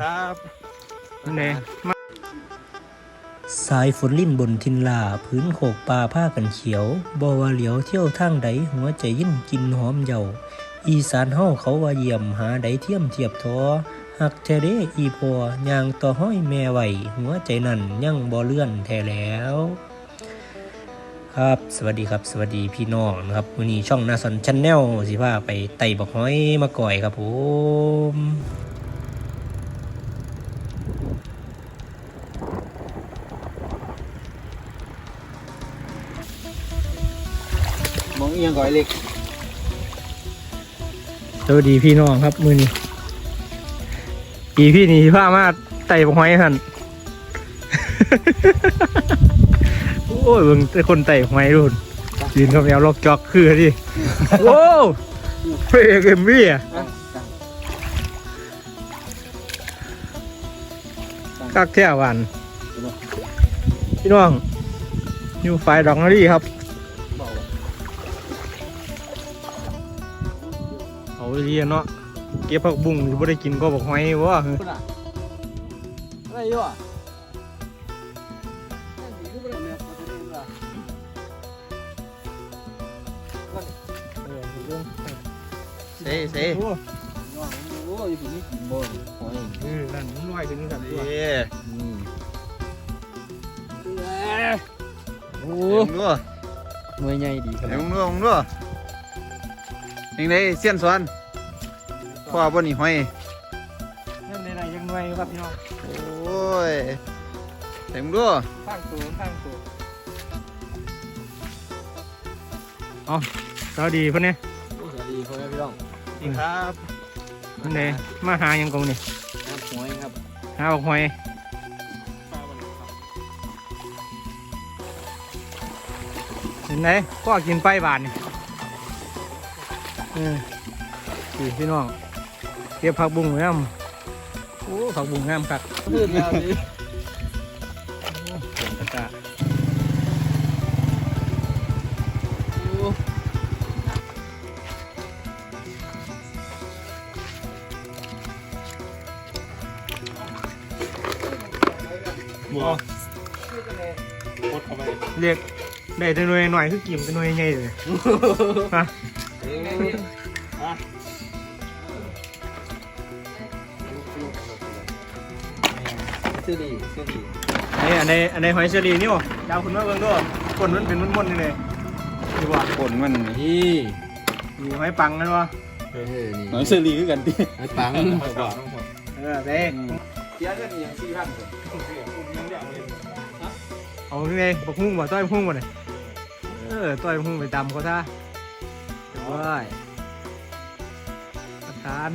ครับนั่นเองสายฝนลิ่นบนทินลาพื้นโขกป่าผ้ากันเขียวบอว่าเหลียวเที่ยวทางใดหัวใจยิ่นกินหอมเยาอีสานเฮาเขาว่าเยี่ยมหาใดเทียมเทียบทอหักแท้เด้อีพอย่างต่อห้อยแม่ไหวหัวใจนั่นยังบ่เลื่อนแท้แล้ว ครับสวัสดีครับสวัสดีพี่น้องนะครับวันนี้ช่องนาซอนชันแนลสิพาไปไต่บักห้อยมาก่อยครับผม ยงก่อยเล็กสวัสดีพี่น้องครับมือนี้ปีพี่นี่พามาไต่บกหอยท่านโอ้ยเบิ่งแต่คนไต่หอยรุ่นยืนกับแมวลอกจอกคือดิโอ้เพลงเอ็มวีอะกักแท้หวันพี่น้องอยู่ฝ่ายดอกนารีครับ เอาเรียนเนาะเก็บผักบุ้งที่บ่ได้กินก็บอกหอยวะอะไรอยู่อะเซ่เซ่โอ้ยพี่นี่กินบ่อยหอยเออนั่นมันลอยถึงกันตัวโอ้เอ็งด้วยหน่วยใหญ่ดีขเอ็นาดงด้วยเอ็งด้วยเอ็งได้เสี้ยนสวน พ่อบ่นี่ห้อยนั่นในไหนยังหน่วยครับพี่น้องโอ้ยเอ็งด้วยข้างตัวข้างตัวอ๋อสวัสดีเพื่อนเนี่ยสวัสดีพ่อแม่พี่น้องนี่ครับนั่นเลยมาหายังกงนี่น้ำหวยครับหาบอกหอยเห็นไหนพ่อกินไปบาทนี่เออสี่พี่น้อง เก็บผักบุ้งไว้น้ำโอ้ผักบุ้งงามคักพื้นยาวดีตะกะหมูเรียกได้แต่หน่วยหน่อยคือกิ่มแต่หน่วยใหญ่เลยฮะ ชื่อดีชื่อดีนี่อันในอันในหอยเชอรี่นี่วะยาวคุณมาเบิ่งด้วยคนมันเป็นมันๆนี่เลยดีกว่าผลมันนี่มีหอยปังนั่นวะเออนี่น้อยเสื้อลีคือกันติไอ้ปังบอกเออเด้เสียเงินอย่างสี่พันเอาไงบักหุ้งบ่ต้อยบักหุ้งบ่เนี่ยเออต้อยบักหุ้งไปดำเขาซะว้ายประธาน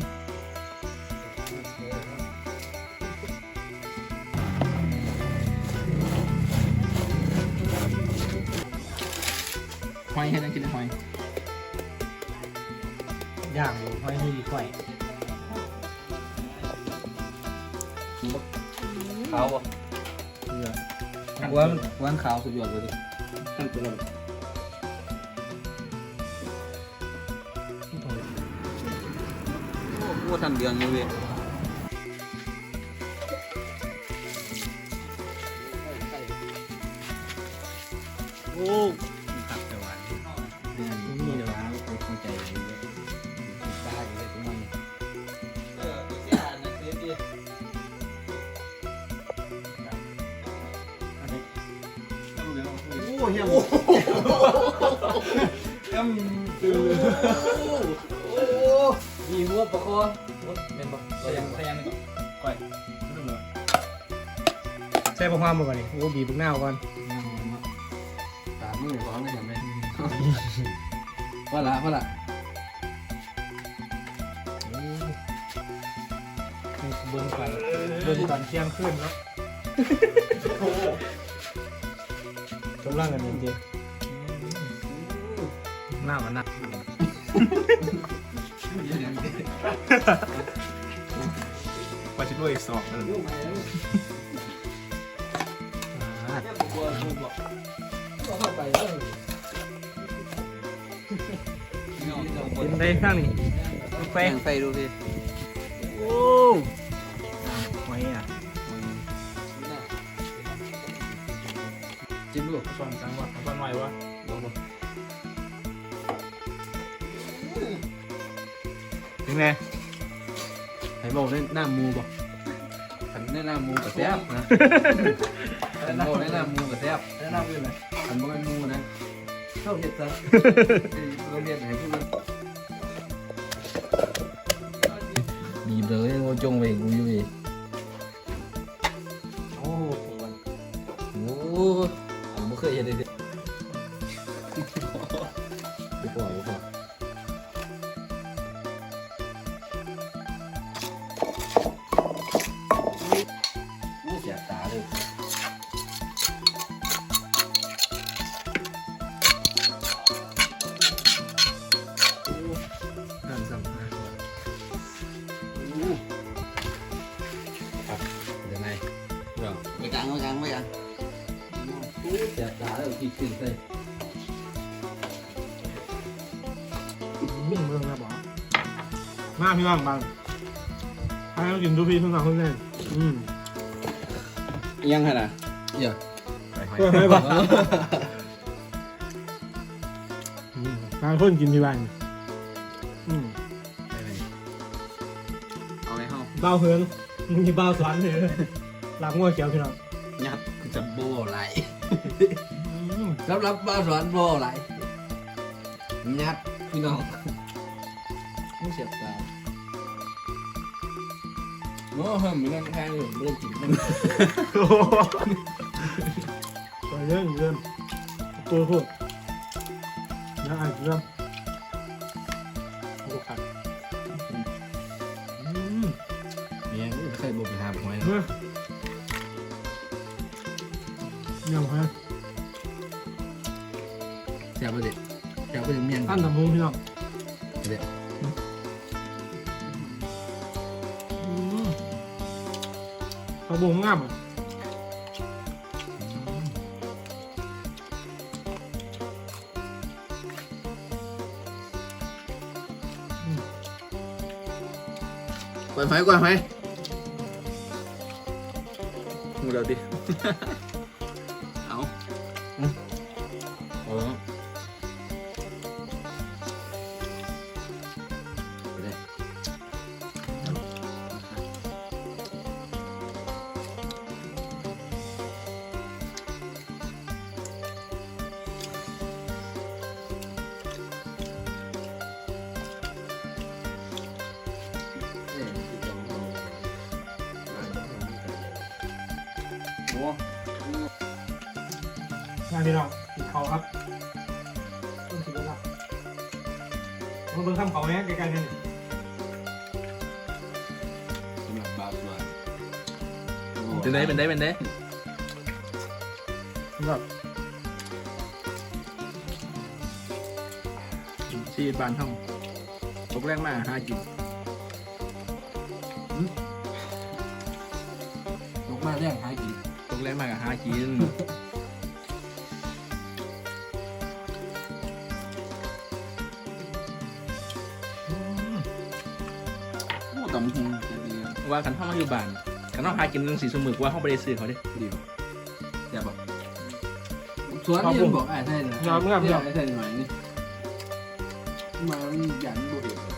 หอยให้นักกินหอยย่างอยู่หอยนี่ดีกว่าขาวบ่วันวันขาวสุดยอดเลยดิขั้นตัวเราโอ้โหทันเดือนอยู่เว้ยโอ้ เฮียมีหัวปะคอเป็นปะก็ยังก็ยังก่อยใส่บักฮวามมาก่อนนี่โอ้บีบบักหน้าก่อนตามือพร้อมเลยยังไงพอละพอละเบิ้งก่อนเบิ้งก่อนเที่ยงขึ้นเนาะ กำลังกันจริงๆหน้ามันหนักว่าจะด้วยสอบกันเป็นได้ข้างนี้ไปแปลงไฟดูพี่โอ้อะจิ้ม ส่วนจังหวะส่วนไหววะลองดูถึงไงให้บอกได้หน้ามูบ่ขันได้หน้ามูกับแซ่บนะขันบอกได้หน้ามูกับแซ่บแนะนำกันเลยขันบอกได้มูนะเข้าเห็ดซะเราเรียนไหนพูดกันบีบเลยโงจงไปกูอยู่อีก อู้เสียตาเลยที่ขึ้นเลยมิ่งเมืองนะบอกมาพี่น้องบางให้เรากินดูพี่ทุกสองคนเลยอืมยังไงนะเดี๋ยวเพื่อให้บอกบางคนกินที่บ้านอืมเอาไว้เข้าเบ้าเฮือนมีเบ้าสวนเลยหลังงัวเขียวพี่น้องยัดจะโบไหลอืม สำหรับบ้านสวนโบไหลยัดพี่น้องไม่เสียบตาโอ้ห้ามมีเรื่องแค่นี้เรื่องจริงมันโอ้โหไปเรื่องเรื่องตัวพูดแล้วอ่านเรื่องโอ้ขัดอืมเนี่ยไม่เคยบอกไปหาหวยเมื่อยังไง เสียบไปดิเสียบไปถึงเมียนท่านทำมุงพี่น้องเดี๋ยวอืมเขาบุงงามอะอืมกวนไฟกวนไฟหูเราดิ เอาเออ โอ้งานพี่น้องติดเขาครับต้นสีแล้วมาเบิ่งคำเขาเนี้ยใกล้ๆนี่สำหรับบาสวนเป็นได้เป็นได้เป็นได้แบบชีวิตบ้านเฮาตกแรงมากหากินลกมาเรื่องหากินตกแรงมากหากินโอ้ตำหงจะดีว่ากันเข้ามาอยู่บ้านกันต้องหากินเรื่องสีสมึกว่าเขาไปได้ซื้อเขาดิ ดีป่ะเดี๋ยวบอกสวนนี่บอกไอ้ใช่นะยอมงามยอม ไอ้ใช่หน่อยนี่มาหยันบุเอก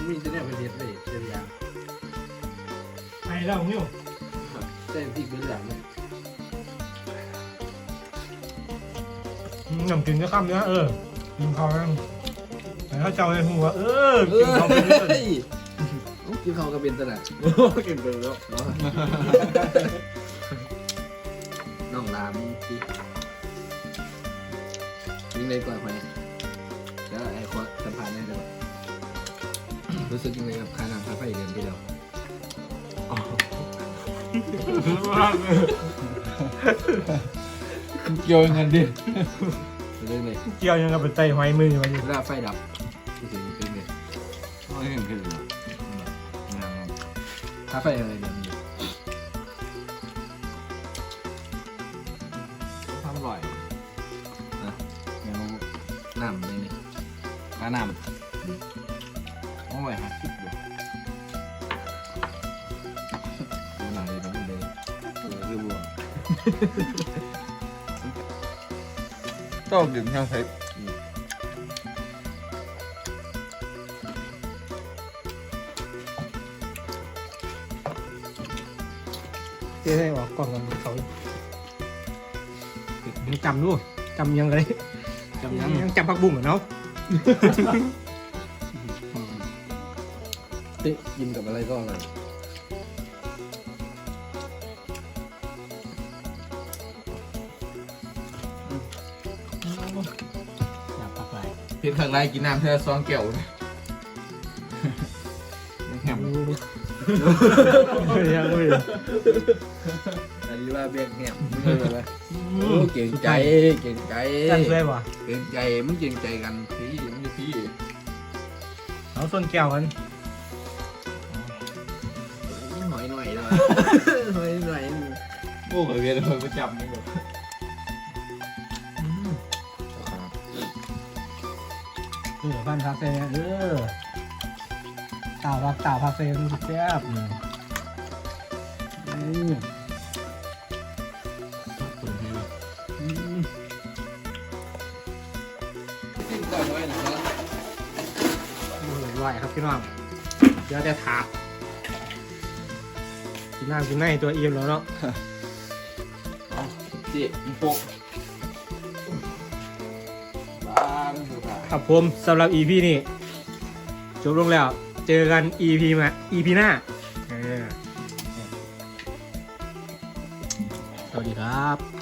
ม่งมีจะได้ประเทศเลยเดียวยางไอ้เราเนี่ยเส้นที่เป็นหลังเลยน้ำกินจะข้ามเนี้ยเออกินเขาแล้วแต่ถ้าเจ้าในหัวเออกินเขาไปเรื่อยเฮ้ยกินข้าวกับเป็นตลาดกินไปแล้วน้องรามที่ยิงเลยก่อนไปแล้วไอ้ขอสัมภาษณ์ได้เลย รู้สึกยังไงกับค่าน้ำค่าไฟเดือนที่แล้วเกี่ยวยังไงดิเรื่องเลยเกี่ยวยังกับเป็นไตหอยมือมาอยู่เวลาไฟดับรู้สึกเป็นไงไม่เห็นคือค่าไฟอะไรเดือนนี้ทำอร่อยยังน้ำเลยนี่ค่า ต้องดื่มแห้งเพชรเจ๊ได้ออกกล่องกันเขายังจำดูจำยังไงจำยัง ยังจำผักบุ้งเหรอเนาะเอ๊ะกินกับอะไรก็อร่อยอย เพียงข้างในกินน้ำเธอซองแก้วนะแหมยังไม่อันนี้ว่าเบียงแหมโอ้เก่งใจเก่งใจจันเลยป่ะเก่งใจมึงเก่งใจกันพี่มึงพี่เอาส่วนแก้วกันหน่อยหน่อยเลยหน่อยหน่อยโอ้โหเวียนเลยประจำนี่แบบ เออบ้านพักเซ่เออต่าวพักต่าวพักเซ่มันสุดแซ่บอืมอืมอืมกินก่อนไว้นะครับอร่อยครับพี่น้องเดี๋ยวจะถากกินน้ำกินในตัวเอียมแล้วเนาะเจ๊อีโปก ครับผมสำหรับ EP นี้จบลงแล้ว เจอกัน EP มา EP หน้าสวัสดีครับ